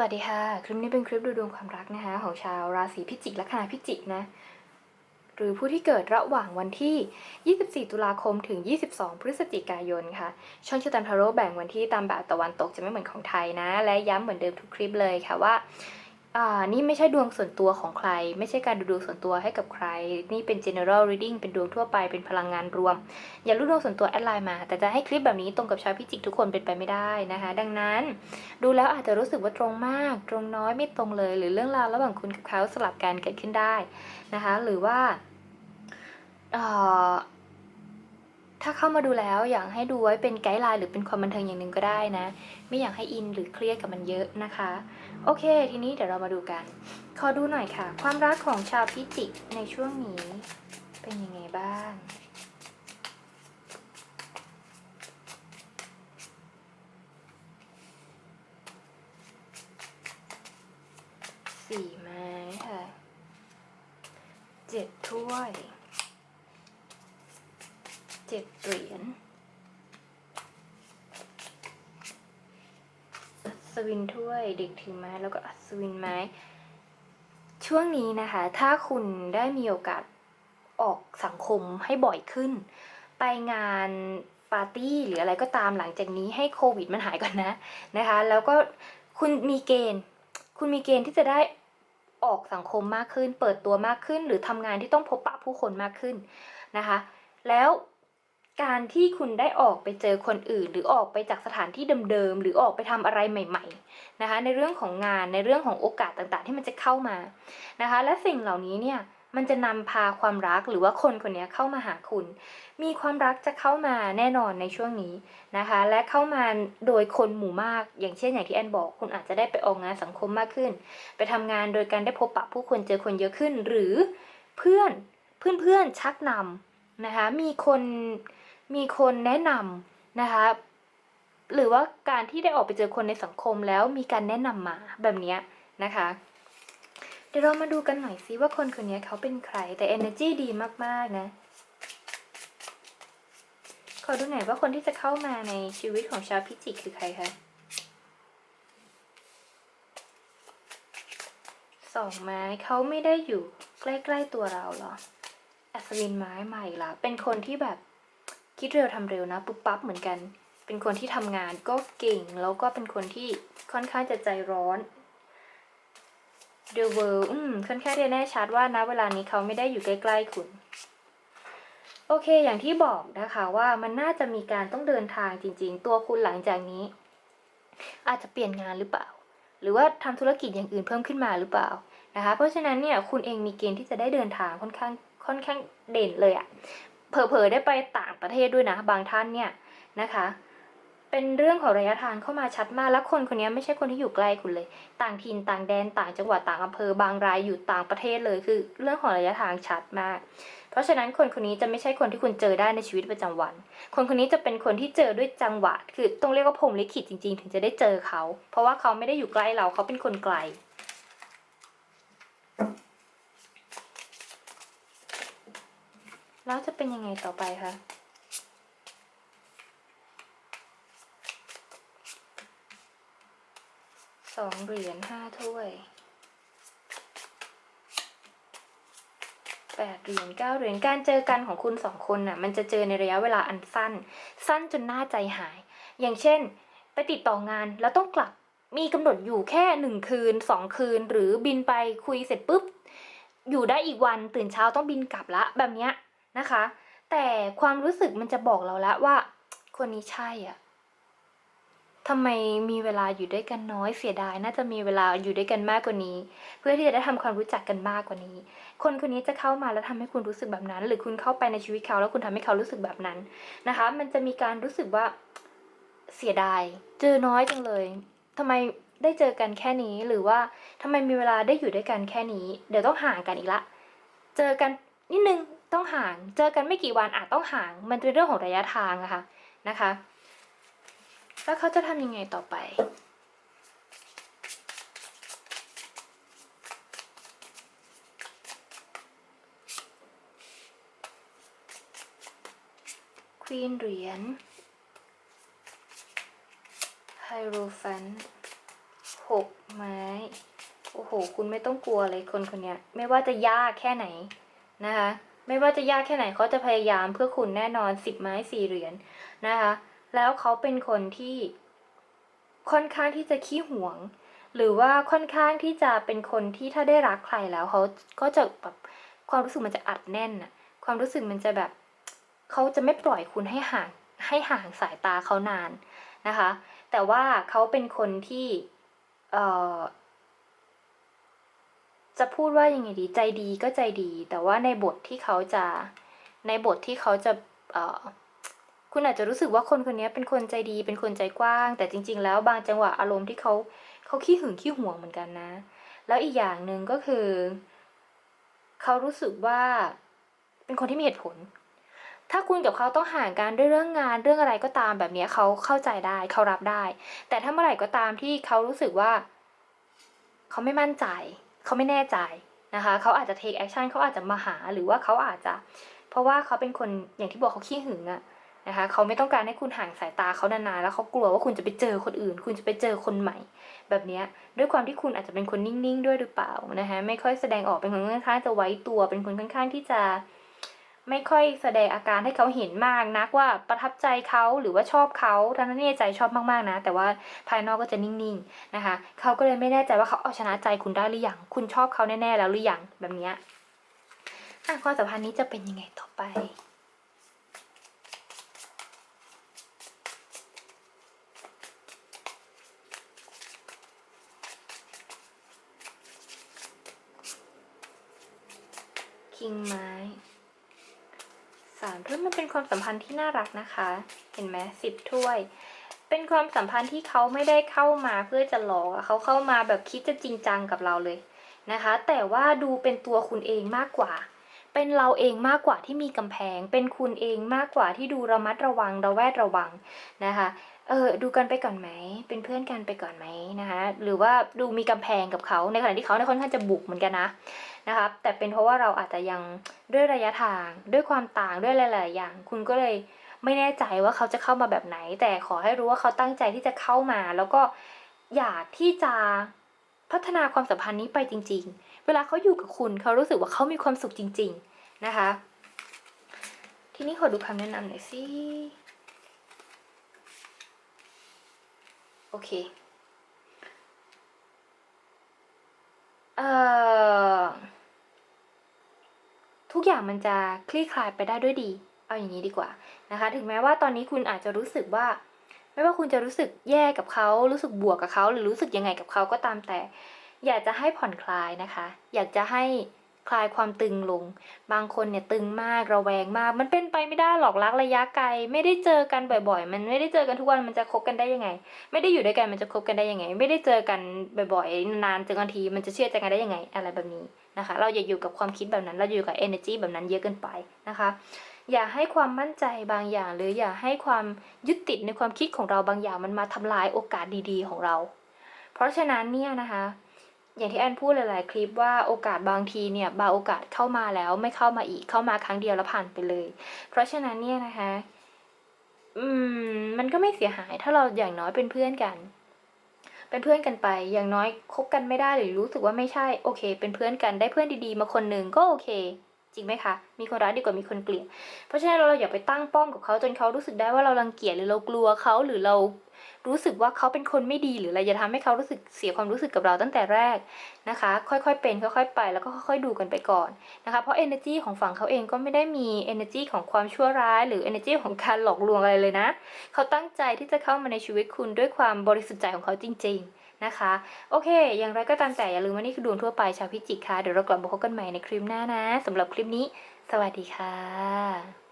วัสดีค่ะ คลิปนี้เป็นคลิปดูดวงความรักนะคะของชาวราศีพิจิกและคณะพิจิกนะ หรือผู้ที่เกิดระหว่างวันที่ 24 ตุลาคมถึง 22 พฤศจิกายนค่ะ ช่องชะตันทาโร่แบ่งวันที่ตามแบบตะวันตกจะไม่เหมือนของไทยนะ และย้ำเหมือนเดิมทุกคลิปเลยค่ะว่า อ่านี่ไม่ใช่ดวงส่วนตัวของใคร ไม่ใช่การดูดวงส่วนตัวให้กับใคร นี่เป็น general reading เป็นดวงทั่วไปเป็นพลังงานรวม อย่ารู้ดวงส่วนตัวแอดไลน์มา แต่จะให้คลิปแบบนี้ตรงกับชาวพิจิกทุกคนเป็นไปไม่ได้นะคะ ดังนั้น ดูแล้วอาจจะรู้สึกว่าตรงมาก ตรงน้อยไม่ตรงเลย หรือเรื่องราวระหว่างคุณกับเขาสลับกันเกิดขึ้นได้นะคะ หรือว่าอ่อ ถ้าเข้ามาดูแล้วอยากให้ดูไว้เป็นไกด์ไลน์หรือเป็นความบันเทิงอย่างหนึ่งก็ได้นะ ไม่อยากให้อินหรือเครียดกับมันเยอะนะคะ โอเค ทีนี้เดี๋ยวเรามาดูกัน ขอดูหน่อยค่ะ ความรักของชาวพิจิกในช่วงนี้ เป็นยังไงบ้างสี่ไม้ค่ะเจ็ดถ้วย เจ็ดเหรียญอัศวินถ้วยเด็กถือไม้แล้วก็อัศวินไม้ ช่วงนี้นะคะ ถ้าคุณได้มีโอกาสออกสังคมให้บ่อยขึ้น ไปงานปาร์ตี้หรืออะไรก็ตามหลังจากนี้ให้โควิดมันหายก่อนนะนะคะ แล้วก็คุณมีเกณฑ์ คุณมีเกณฑ์ที่จะได้ออกสังคมมากขึ้น เปิดตัวมากขึ้น หรือทำงานที่ต้องพบปะผู้คนมากขึ้นนะคะ แล้ว การที่คุณได้ออกไปเจอคนอื่น หรือออกไปจากสถานที่เดิมๆหรือออกไปทำอะไรใหม่ ๆนะคะ ในเรื่องของงานในเรื่องของโอกาสต่างๆ ที่มันจะเข้ามานะคะ และสิ่งเหล่านี้เนี่ยมันจะนำพาความรักหรือว่าคนคนนี้เข้ามาหาคุณ มีความรักจะเข้ามาแน่นอนในช่วงนี้นะคะ และเข้ามาโดยคนหมู่มาก อย่างเช่นอย่างที่แอนบอก คุณอาจจะได้ไปออกงานสังคมมากขึ้น ไปทำงานโดยการได้พบปะผู้คนเจอคนเยอะขึ้น หรือเพื่อนเพื่อนๆชักนำนะคะ มีคน มีคนแนะนำนะคะ หรือว่าการที่ได้ออกไปเจอคนในสังคมแล้วมีการแนะนำมาแบบนี้นะคะ เดี๋ยวเรามาดูกันหน่อยซิว่าคนคนนี้เขาเป็นใครแต่ energy ดีมากๆนะขอดูหน่อยว่าคนที่จะเข้ามาในชีวิตของชาวพิจิกคือใครคะสองไม้เขาไม่ได้อยู่ใกล้ ๆตัวเราหรออัศวินไม้ใหม่ละเป็นคนที่แบบ คิดเร็วทำเร็วนะปุ๊บปั๊บเหมือนกัน เป็นคนที่ทำงานก็เก่งแล้วก็เป็นคนที่ค่อนข้างจะใจร้อน The World อืมค่อนข้างจะแน่ชัดว่านะเวลานี้เขาไม่ได้อยู่ใกล้ๆคุณ โอเค อย่างที่บอกนะคะว่ามันน่าจะมีการต้องเดินทางจริง ๆ ตัวคุณหลังจากนี้ อาจจะเปลี่ยนงานหรือเปล่า หรือว่าทำธุรกิจอย่างอื่นเพิ่มขึ้นมาหรือเปล่านะคะ เพราะฉะนั้นเนี่ยคุณเองมีเกณฑ์ที่จะได้เดินทางค่อนข้างค่อนข้างเด่นเลยอะ เผลอๆได้ไปต่างประเทศด้วยนะ บางท่านเนี่ยนะคะ เป็นเรื่องของระยะทางเข้ามาชัดมากแล้วคนคนนี้ไม่ใช่คนที่อยู่ใกล้คุณเลย ต่างถิ่นต่างแดนต่างจังหวัดต่างอำเภอบางรายอยู่ต่างประเทศเลยคือ เรื่องของระยะทางชัดมาก เพราะฉะนั้นคนคนนี้จะไม่ใช่คนที่คุณเจอได้ในชีวิตประจำวัน คนคนนี้จะเป็นคนที่เจอด้วยจังหวะ คือต้องเรียกว่าพรมลิขิตจริง ๆ ถึงจะได้เจอเขา เพราะว่าเขาไม่ได้อยู่ใกล้เราเขาเป็นคนไกล แล้วจะเป็นยังไงต่อไปคะสองเหรียญห้าถ้วยแปดเหรียญเก้าเหรียญการเจอกันของคุณสองคนน่ะ มันจะเจอในระยะเวลาอันสั้น สั้นจนน่าใจหาย อย่างเช่น ไปติดต่องานแล้วต้องกลับมีกำหนดอยู่แค่หนึ่งคืนสองคืน หรือบินไปคุยเสร็จปุ๊บ อยู่ได้อีกวันตื่นเช้าต้องบินกลับละแบบเนี้ย นะคะ แต่ความรู้สึกมันจะบอกเราแล้วว่า คนนี้ใช่อะทำไมมีเวลาอยู่ด้วยกันน้อยเสียดาย น่าจะมีเวลาอยู่ด้วยกันมากกว่านี้ เพื่อที่จะได้ทำความรู้จักกันมากกว่านี้ คนคนนี้จะเข้ามาแล้วทำให้คุณรู้สึกแบบนั้น หรือคุณเข้าไปในชีวิตเขาแล้วคุณทำให้เขารู้สึกแบบนั้นนะคะ มันจะมีการรู้สึกว่าเสียดาย เจอน้อยจังเลยทำไมได้เจอกันแค่นี้หรือว่าทำไมมีเวลาได้อยู่ด้วยกันแค่นี้ เดี๋ยวต้องห่างกันอีกละ เจอกันนิดนึง ต้องห่าง เจอกันไม่กี่วันอาจต้องห่าง มันเป็นเรื่องของระยะทางอะค่ะนะคะ แล้วเขาจะทำยังไงต่อไปควีนเหรียญไฮโรฟันหกไม้โอ้โห คุณไม่ต้องกลัวเลยคนคนนี้ไม่ว่าจะยากแค่ไหนนะคะ ไม่ว่าจะยากแค่ไหนเขาจะพยายามเพื่อคุณแน่นอนสิบไม้สี่เหรียญนะคะ แล้วเขาเป็นคนที่ค่อนข้างที่จะขี้หวง หรือว่าค่อนข้างที่จะเป็นคนที่ถ้าได้รักใครแล้วเขาก็จะแบบความรู้สึกมันจะอัดแน่นอะความรู้สึกมันจะแบบเขาจะไม่ปล่อยคุณให้ห่างให้ห่างสายตาเขานานนะคะ แต่ว่าเขาเป็นคนที่เอ่อ จะพูดว่ายังไงดีใจดีก็ใจดี แต่ว่าในบทที่เขาจะในบทที่เขาจะเออคุณอาจจะรู้สึกว่าคนคนนี้เป็นคนใจดีเป็นคนใจกว้าง แต่จริง ๆ แล้วบางจังหวะอารมณ์ที่เขาเขาขี้หึงขี้ห่วงเหมือนกันนะ แล้วอีกอย่างหนึ่งก็คือ เขารู้สึกว่าเป็นคนที่มีเหตุผล ถ้าคุณกับเขาต้องห่างกันด้วยเรื่องงานเรื่องอะไรก็ตามแบบนี้เขาเข้าใจได้เขารับได้ แต่ถ้าเมื่อไหร่ก็ตามที่เขารู้สึกว่า เขาไม่มั่นใจ เขาไม่แน่ใจนะคะเขาอาจจะ take action เขาอาจจะมาหาหรือว่าเขาอาจจะ เพราะว่าเขาเป็นคนอย่างที่บอกเขาขี้หึงอะนะคะเขาไม่ต้องการให้คุณห่างสายตาเขานานๆแล้วเขากลัวว่าคุณจะไปเจอคนอื่น คุณจะไปเจอคนใหม่ แบบเนี้ยด้วยความที่คุณอาจจะเป็นคนนิ่งๆ ด้วยหรือเปล่านะคะไม่ค่อยแสดงออกเป็นคนค่อนข้างจะไว้ตัว เป็นคนค่อนข้างที่จะ ไม่ค่อยแสดงอาการให้เขาเห็นมากนักว่าประทับใจเขาหรือว่าชอบเขาทั้งนั้นที่ในใจชอบมากๆนะ แต่ว่าภายนอกก็จะนิ่งๆนะคะ เขาก็เลยไม่แน่ใจว่าเขาเอาชนะใจคุณได้หรือยังคุณชอบเขาแน่ๆแล้วหรือยังแบบเนี้ยอะความสัมพันธ์นี้จะเป็นยังไงต่อไปคิงไม้ สามถ้วยมันเป็นความสัมพันธ์ที่น่ารักนะคะ เห็นไหมสิบถ้วย เป็นความสัมพันธ์ที่เขาไม่ได้เข้ามาเพื่อจะหลอกเขาเข้ามาแบบคิดจะจริงจังกับเราเลยนะคะ แต่ว่าดูเป็นตัวคุณเองมากกว่า เป็นเราเองมากกว่าที่มีกำแพง เป็นคุณเองมากกว่าที่ดูระมัดระวังระแวดระวังนะคะ เออดูกันไปก่อนไหม เป็นเพื่อนกันไปก่อนไหมนะคะหรือว่าดูมีกำแพงกับเขาในขณะที่เขาเนี่ยค่อนข้างจะบุกเหมือนกันนะนะคะแต่เป็นเพราะว่าเราอาจจะยังด้วยระยะทางด้วยความต่างด้วยหลาย ๆ อย่าง คุณก็เลยไม่แน่ใจว่าเขาจะเข้ามาแบบไหน แต่ขอให้รู้ว่าเขาตั้งใจที่จะเข้ามา แล้วก็อยากที่จะพัฒนาความสัมพันธ์นี้ไปจริง ๆ เวลาเขาอยู่กับคุณเขารู้สึกว่าเขามีความสุขจริง ๆ นะคะ ทีนี้ขอดูคำแนะนำหน่อยสิ โอเค เอ่อ ทุกอย่างมันจะคลี่คลายไปได้ด้วยดี เอาอย่างนี้ดีกว่านะคะ ถึงแม้ว่าตอนนี้คุณอาจจะรู้สึกว่า ไม่ว่าคุณจะรู้สึกแย่กับเขา รู้สึกบวกกับเขา หรือรู้สึกยังไงกับเขาก็ตามแต่ อยากจะให้ผ่อนคลายนะคะ อยากจะให้ คลายความตึงลง บางคนเนี่ยตึงมากระแวงมาก มันเป็นไปไม่ได้หรอกรักระยะไกล ไม่ได้เจอกันบ่อย ๆ มันไม่ได้เจอกันทุกวันมันจะคบกันได้ยังไง ไม่ได้อยู่ด้วยกันมันจะคบกันได้ยังไง ไม่ได้เจอกันบ่อยๆนานๆเจอกันทีมันจะเชื่อใจกันได้ยังไง อะไรแบบนี้นะคะ เราอย่าอยู่กับความคิดแบบนั้น เราอยู่กับ energy แบบนั้นเยอะเกินไปนะคะ อย่าให้ความมั่นใจบางอย่าง หรืออย่าให้ความยึดติดในความคิดของเราบางอย่างมันมาทำลายโอกาสดีๆ ของเรา เพราะฉะนั้นเนี่ยนะคะ อย่างที่แอนพูดหลายๆ คลิปว่าโอกาสบางทีเนี่ยบางโอกาสเข้ามาแล้วไม่เข้ามาอีกเข้ามาครั้งเดียวแล้วผ่านไปเลย เพราะฉะนั้นเนี่ยนะคะ อืม มันก็ไม่เสียหายถ้าเราอย่างน้อยเป็นเพื่อนกัน เป็นเพื่อนกันไป อย่างน้อยคบกันไม่ได้หรือรู้สึกว่าไม่ใช่โอเค เป็นเพื่อนกันได้เพื่อนดีๆ มาคนหนึ่งก็โอเค ริงไหมคะ มีคนรักดีกว่ามีคนเกลียด เพราะฉะนั้นเราอย่าไปตั้งป้อมกับเขาจนเขารู้สึกได้ว่าเรารังเกียจหรือเรากลัวเขาหรือเรารู้สึกว่าเขาเป็นคนไม่ดีหรืออะไรอย่าทำให้เขารู้สึกเสียความรู้สึกกับเราตั้งแต่แรกนะคะ ค่อยๆเป็นค่อยๆไปแล้วก็ค่อยๆดูกันไปก่อนนะคะเพราะ energy ของฝั่งเขาเองก็ไม่ได้มี energy ของความชั่วร้าย หรือ energy ของการหลอกลวงอะไรเลยนะ เขาตั้งใจที่จะเข้ามาในชีวิตคุณด้วยความบริสุทธิ์ใจของเขาจริง ๆ นะคะ โอเค อย่างไรก็ตามแต่อย่าลืมว่านี่คือดวงทั่วไปชาวพิจิกค่ะ เดี๋ยวเรากลับมาพบกันใหม่ในคลิปหน้านะสำหรับคลิปนี้ สวัสดีค่ะ